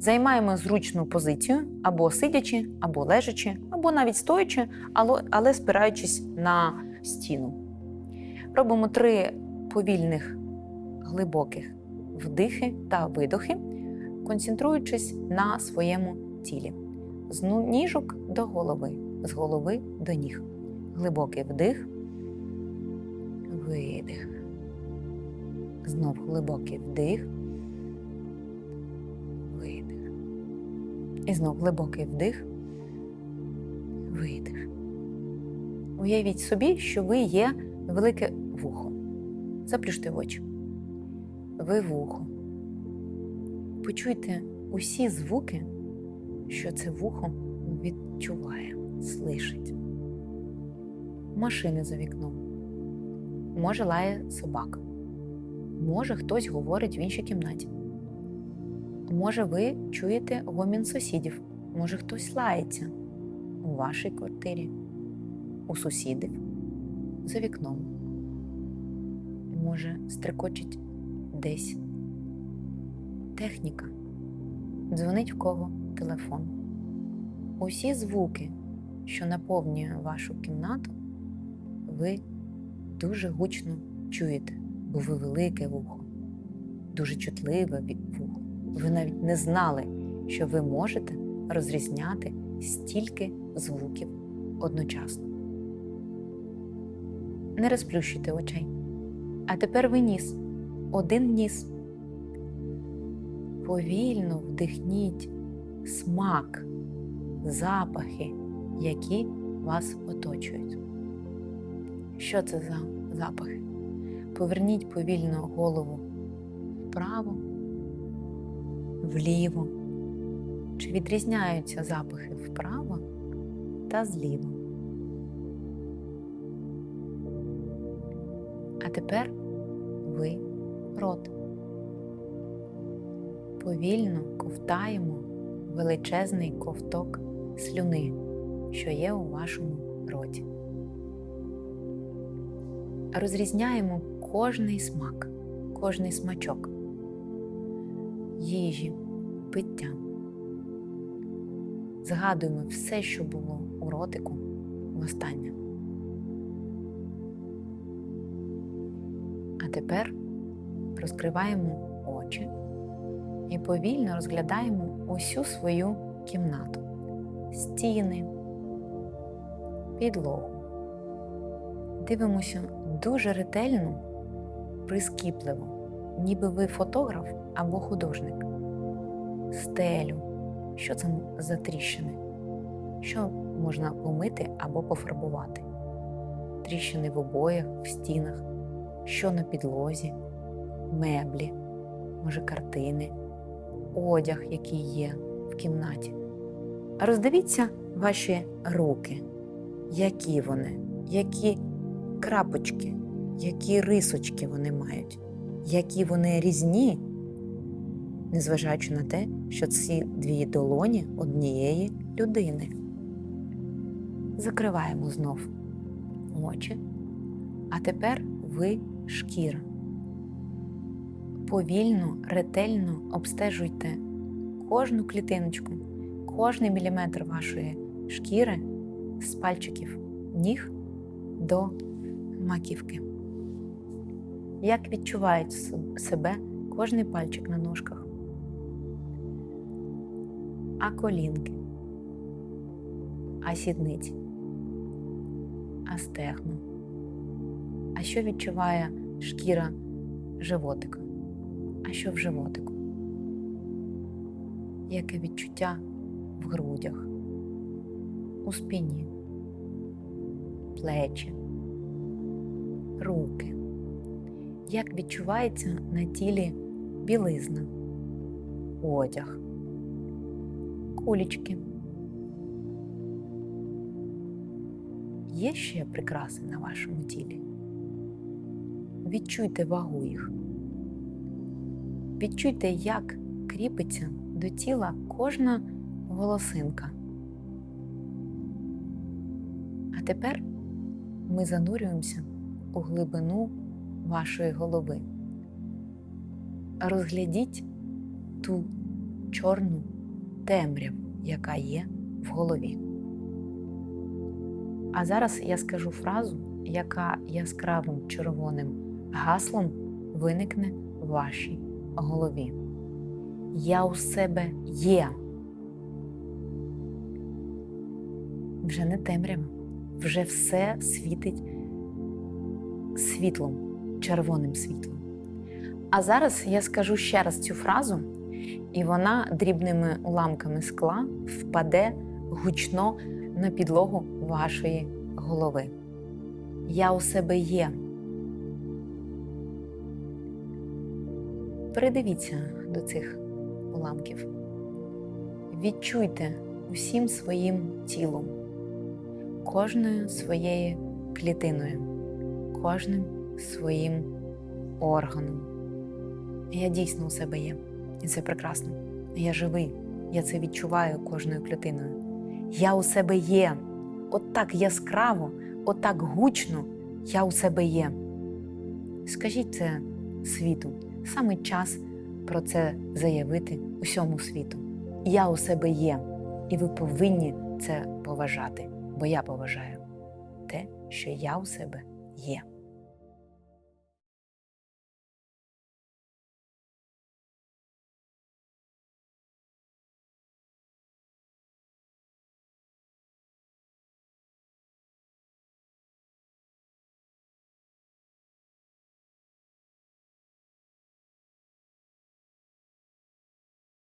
Займаємо зручну позицію або сидячи, або лежачи, або навіть стоячи, але, спираючись на стіну. Робимо три повільних глибоких вдихи та видохи, концентруючись на своєму тілі. З ну- ніжок до голови, з голови до ніг. Глибокий вдих, видих. Знов глибокий вдих, І знов глибокий вдих, видих. Уявіть собі, що ви є велике вухо. Заплющте очі. Ви вухо. Почуйте усі звуки, що це вухо відчуває, слишить. Машини за вікном. Може, лає собака. Може, хтось говорить в іншій кімнаті. Може, ви чуєте гомін сусідів. Може, хтось лається у вашій квартирі, у сусідів, за вікном. Може, стрекочить десь техніка, дзвонить в кого телефон. Усі звуки, що наповнює вашу кімнату, ви дуже гучно чуєте, бо ви велике вухо, дуже чутливе вухо. Ви навіть не знали, що ви можете розрізняти стільки звуків одночасно. Не розплющуйте очей. А тепер ви ніс. Один ніс. Повільно вдихніть смак, запахи, які вас оточують. Що це за запахи? Поверніть повільно голову вправо, вліво. Чи відрізняються запахи вправо та зліва? А тепер ви рот. Повільно ковтаємо величезний ковток слюни, що є у вашому роті. Розрізняємо кожний смак, кожний смачок їжі, пиття. Згадуємо все, що було у ротику востаннє. А тепер розкриваємо очі і повільно розглядаємо усю свою кімнату, стіни, підлогу. Дивимося дуже ретельно, прискіпливо, ніби ви фотограф або художник. Стелю, що це за тріщини, що можна помити або пофарбувати, тріщини в обоях, в стінах, що на підлозі, меблі, може картини, одяг, який є в кімнаті. Роздивіться ваші руки, які вони, які крапочки, які рисочки вони мають, які вони різні, незважаючи на те, що ці дві долоні однієї людини. Закриваємо знов очі, а тепер ви шкіра. Повільно, ретельно обстежуйте кожну клітиночку, кожний міліметр вашої шкіри з пальчиків ніг до маківки. Як відчувають себе кожний пальчик на ножках, а колінки, а сідниці, а стегно, а що відчуває шкіра животика, а що в животику? Яке відчуття в грудях, у спині, плечі, руки? Як відчувається на тілі білизна, одяг, кулічки? Є ще прикраси на вашому тілі? Відчуйте вагу їх. Відчуйте, як кріпиться до тіла кожна волосинка. А тепер ми занурюємося у глибину вашої голови. Розглядіть ту чорну темряву, яка є в голові. А зараз я скажу фразу, яка яскравим червоним гаслом виникне в вашій голові. Я у себе є. Вже не темрява, вже все світить світлом, червоним світлом. А зараз я скажу ще раз цю фразу, і вона дрібними уламками скла впаде гучно на підлогу вашої голови. Я у себе є. Придивіться до цих уламків. Відчуйте усім своїм тілом, кожною своєю клітиною, кожним своїм органом. Я дійсно у себе є, і це прекрасно. Я живий, я це відчуваю кожною клітиною. Я у себе є. От так яскраво, от так гучно я у себе є. Скажіть це світу, саме час про це заявити усьому світу. Я у себе є, і ви повинні це поважати, бо я поважаю те, що я у себе є.